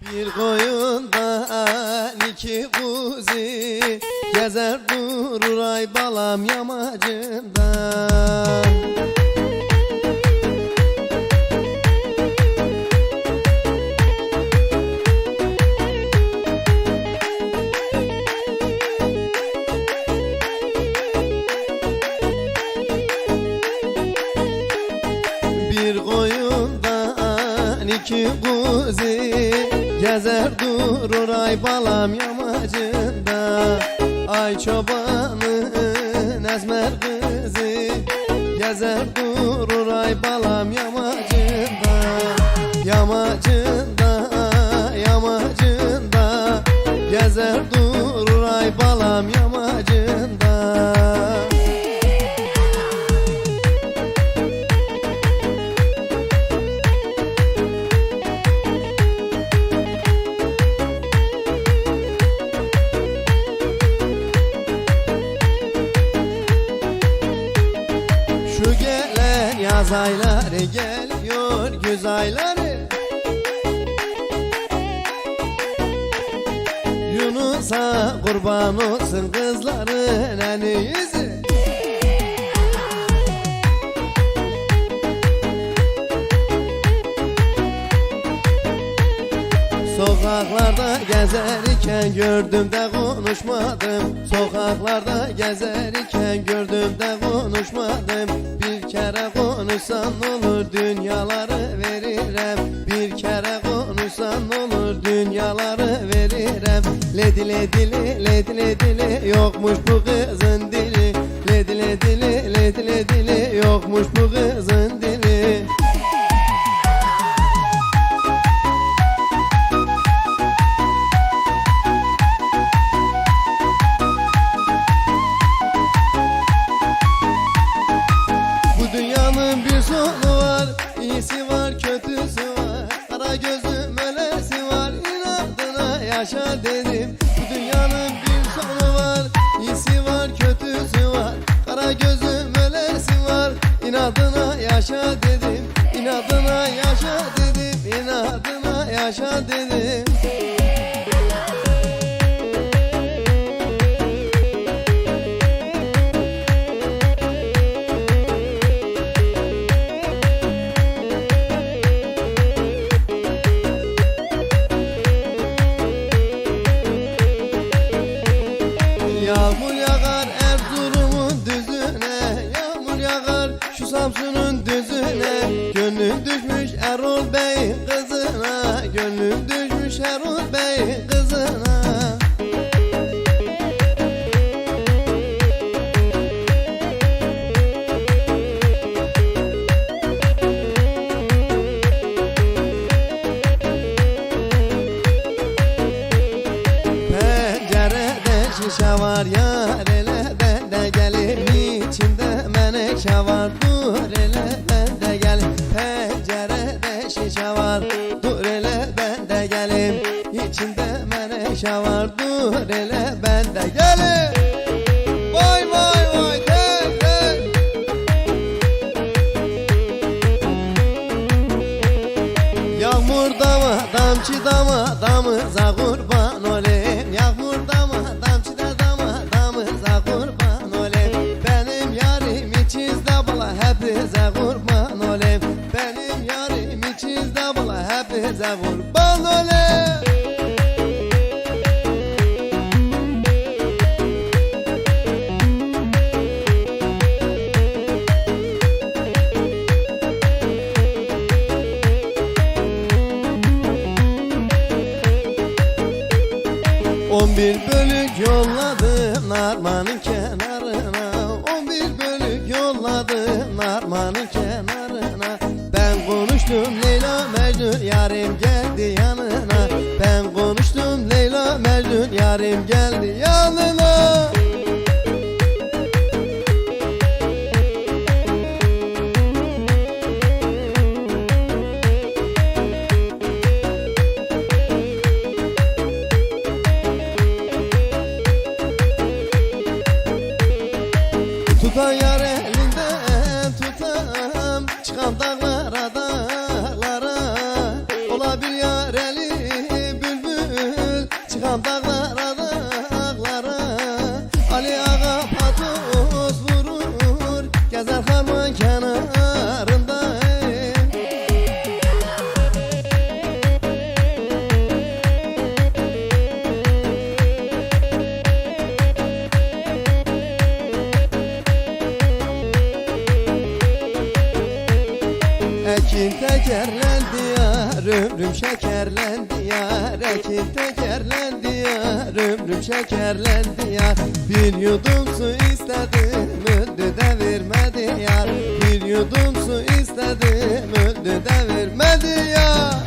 Bir koyundan iki kuzi Gezer durur ay balam yamacında. yazar Sokaklarda gezerken gördüm de konuşmadım. Sokaklarda gezerken gördüm de konuşmadım. Bir kere konuşsan olur dünyaları veririm. Bir kere konuşsan olur dünyaları veririm. Ledi ledi ledi ledi ledi yokmuş bu kızın dili. Ledi ledi ledi ledi ledi yokmuş bu kızın yaşa derim. Bu dünyanın bir sonu var. İyisi var kötüsü var. Kara gözüm ölersin var. İnadına yaşa dedim. İnadına yaşa dedim. İnadına yaşa dedim. do Qamçı damı damı zağu kenarına. Ben konuştum yudum su istedim öldü de vermedi yar. Bir yudum su istedim öldü de vermedi yar.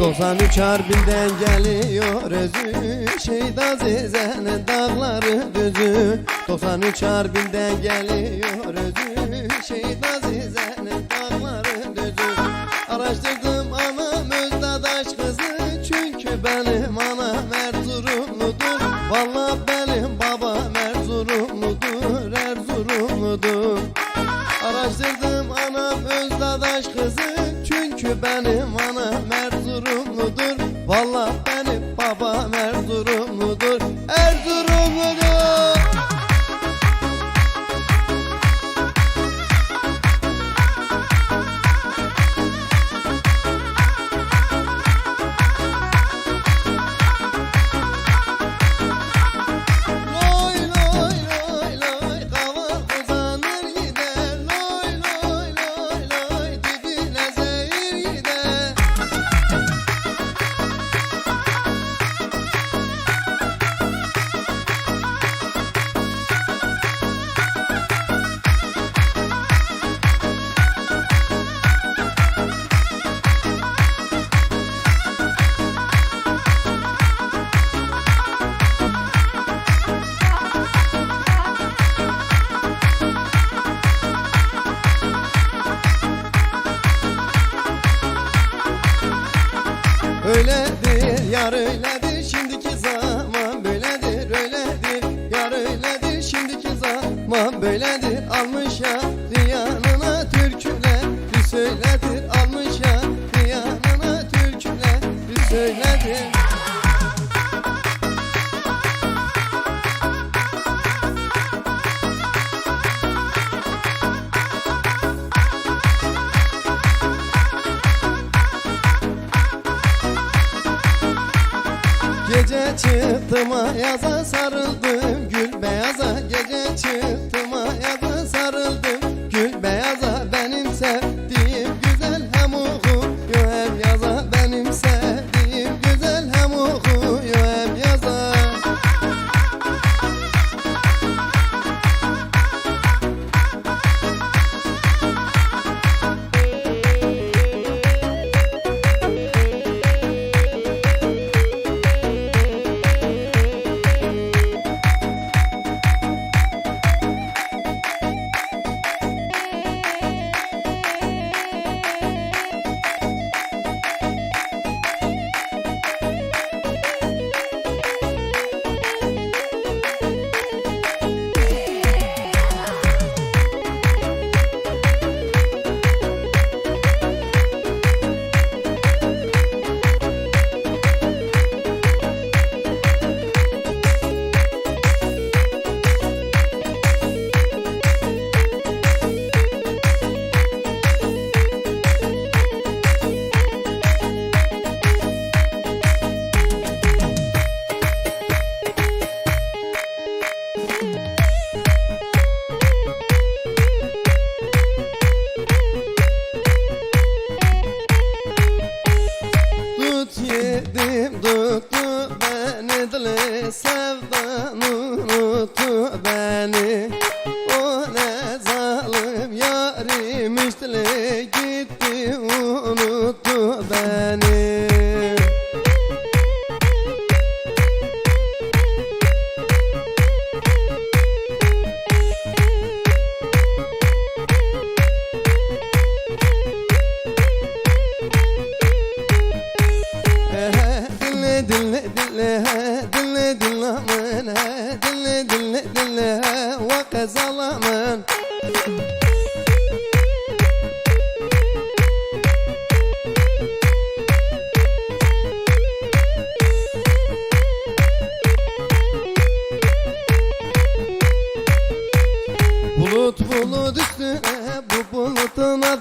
Doksan üç harbinden geliyor özü Şeyda Zize'nin dağları düzü 93 harbinden geliyor özü. Şeyda Zize'nin dağları düzü Araştırdım anam Özdadaş kızı. Çünkü benim anam Erzurumludur. Valla benim babam Erzurumludur Erzurumludur. Araştırdım anam Özdadaş kızı almış ya yanına türküler bir söyledir almış ya yanına türküler bir söyledir Gece çıktım ayaza sarıldım gül beyaza Gece çıktım beni dili sevdan unuttu beni. O ne zalim yarimiş dili gitti unuttu beni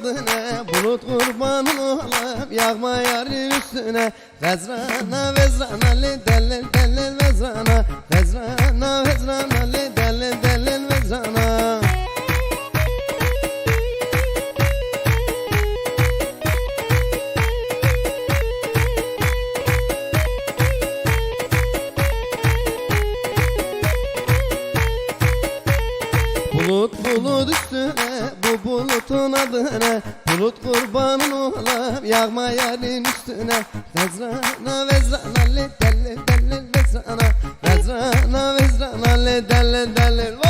bulutun adı ne Bulut kurbanın olam yağma yarın üstüne. Vezrana vezrana le delel delel vezrana. Vezrana vezrana le delel delel vezrana. Bulut bulut üstüne bu bulutun adı ne Bulut kurbanın olam yağma yarın üstüne. Vezrana vezrana le delel delel vezrana. Vezrana vezrana le delel delel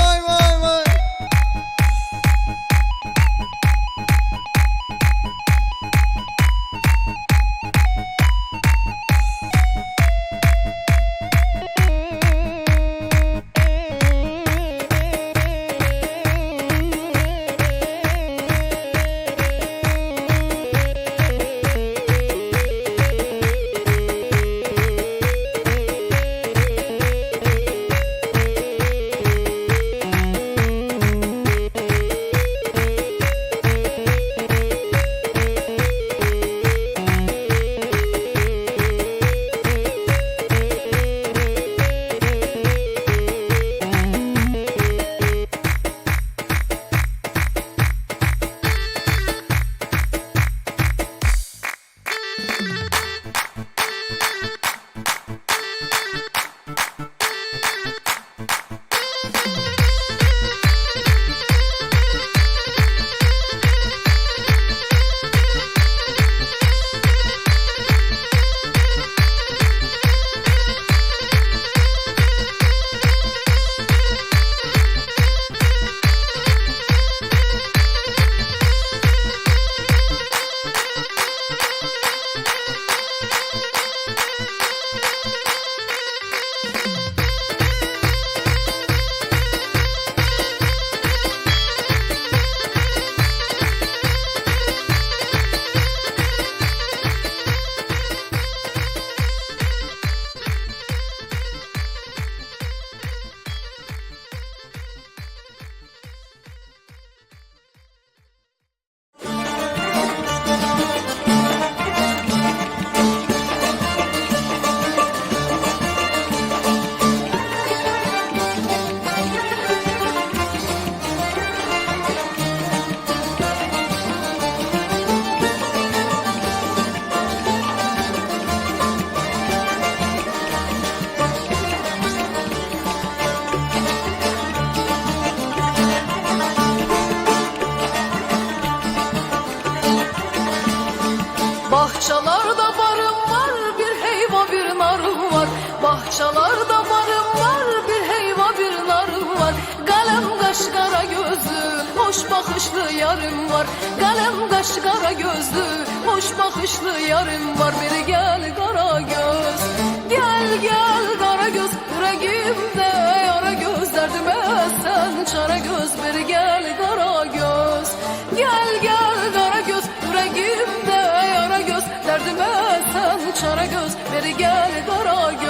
var. Kalem kaş kara gözlü hoş bakışlı yarım var. Bir gel kara göz gel gel kara göz. Yüreğimde yara göz derdime sen çare göz. Bir gel kara göz gel gel kara göz. Yüreğimde yara göz Derdime sen çare göz. Beri gel kara göz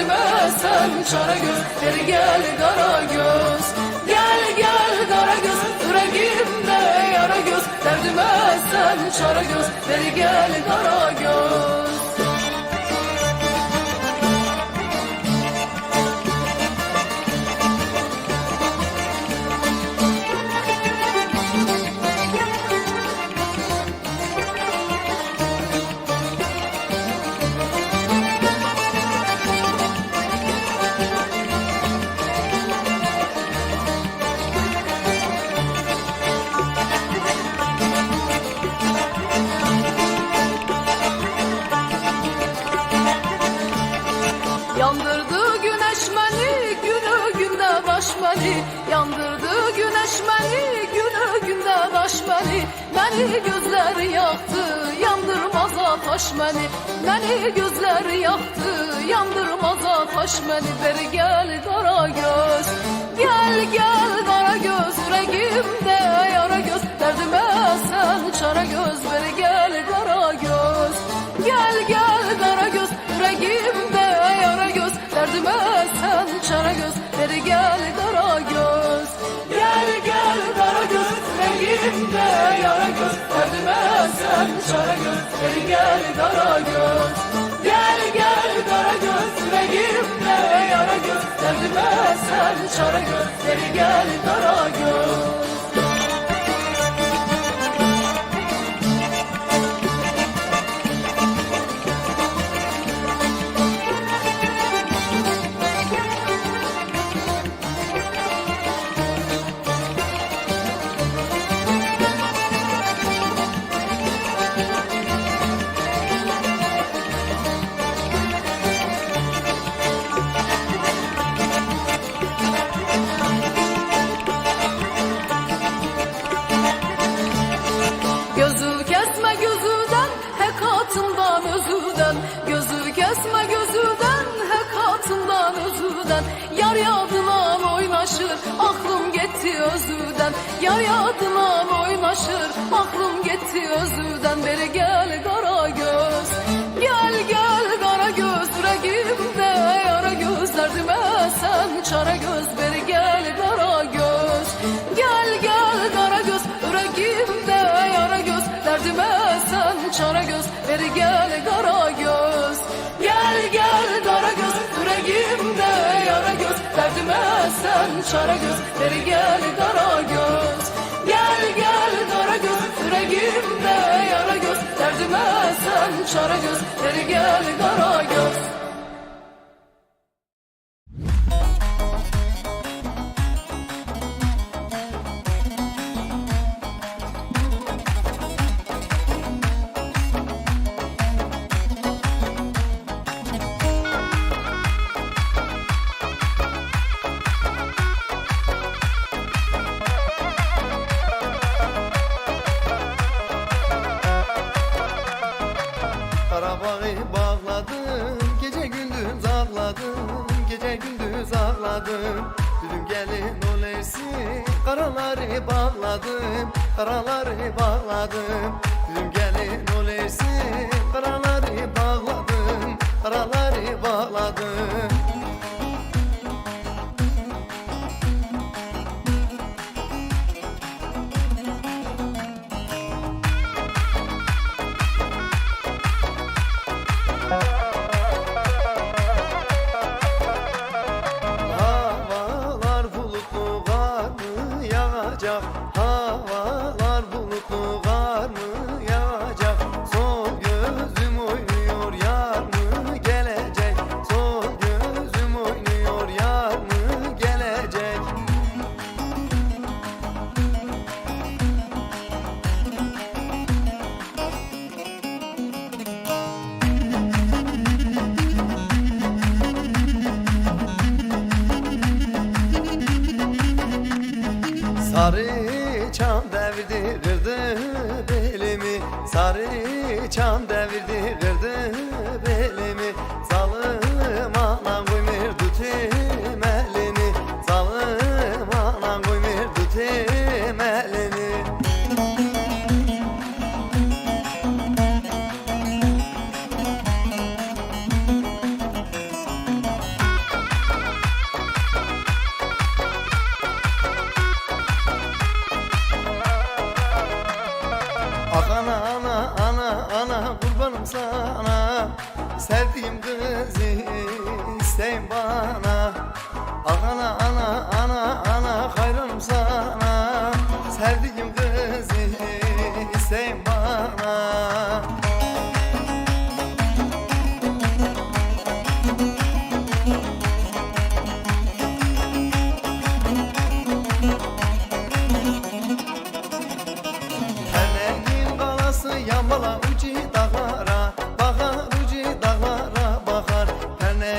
göz Derdime sen çare göz gel kara göz. Gel gel kara göz Yüreğimde yara göz. Derdime sen çare göz gel kara göz Gözler yaktı Yandırmaz ataş məni Məni gözler yaktı Yandırmaz ataş məni Beri gel qara göz Gel gel qara göz. Yüreğimde yara göz Derdime sen çara göz Yüreğimde yara göz Derdime sen çara göz Beri gel qara göz Gel gel qara göz Yüreğimde yara göz Derdime sen çara göz Beri gel qara göz Derdime sen çare göz Beri gel kara göz. Gel gel kara göz Yüreğimde yara göz. Derdime sen çare göz Beri gel kara göz Gündüz ağladım. Dedim gelin olaysi Karaları bağladım Karaları bağladım. Dedim gelin olaysi Karaları bağladım Karaları bağladım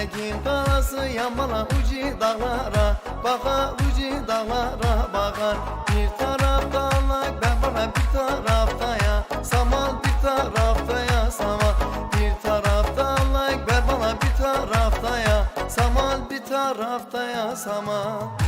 Ekin karası yamala ucu dağlara Bakar ucu dağlara bakar Bir tarafta lak bebara bir tarafta ya Saman bir tarafta ya saman. Bir tarafta lak bebara bir tarafta ya Saman bir tarafta ya saman.